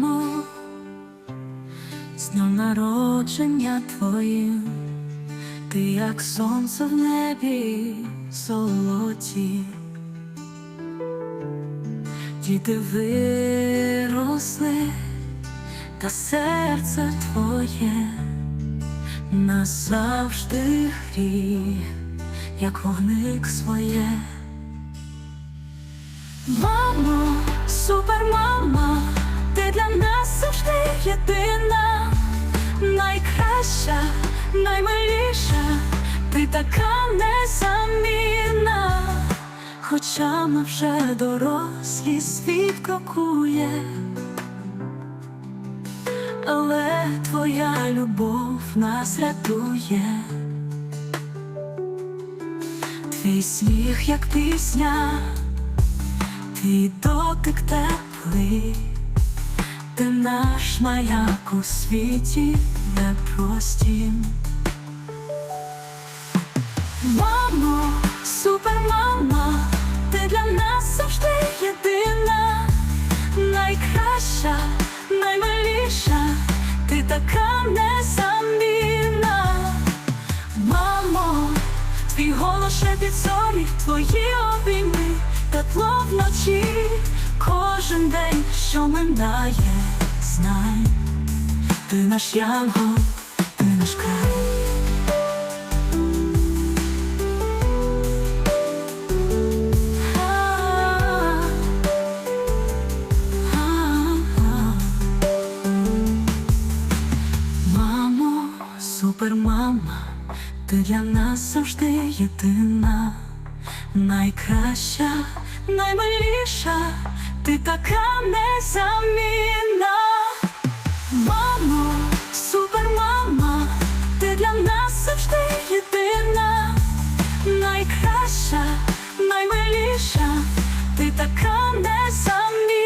Мамо, з днем народження твоїм, ти як сонце в небі золоті. Діти виросли, та серце твоє назавжди гріє, як вогник своє. Мамо, супермама, єдина, найкраща, наймиліша, ти така незамінна, хоча ми вже дорослі, світ крокує, але твоя любов нас рятує. Твій сміх, як пісня, твій дотик теплий, ти наш маяк у світі непростім. Мамо, супермама, ти для нас завжди єдина, найкраща, наймиліша, ти така незамінна. Мамо, твій голос шепіт зорі, твої обійми, що минає, знай, ти наш янгол, ти наш край. Мамо, супермама, ти для нас завжди єдина, найкраща, наймиліша, ти така незамінна. Мамо, супермама, ти для нас завжди єдина, найкраща, наймиліша, ти така незамінна.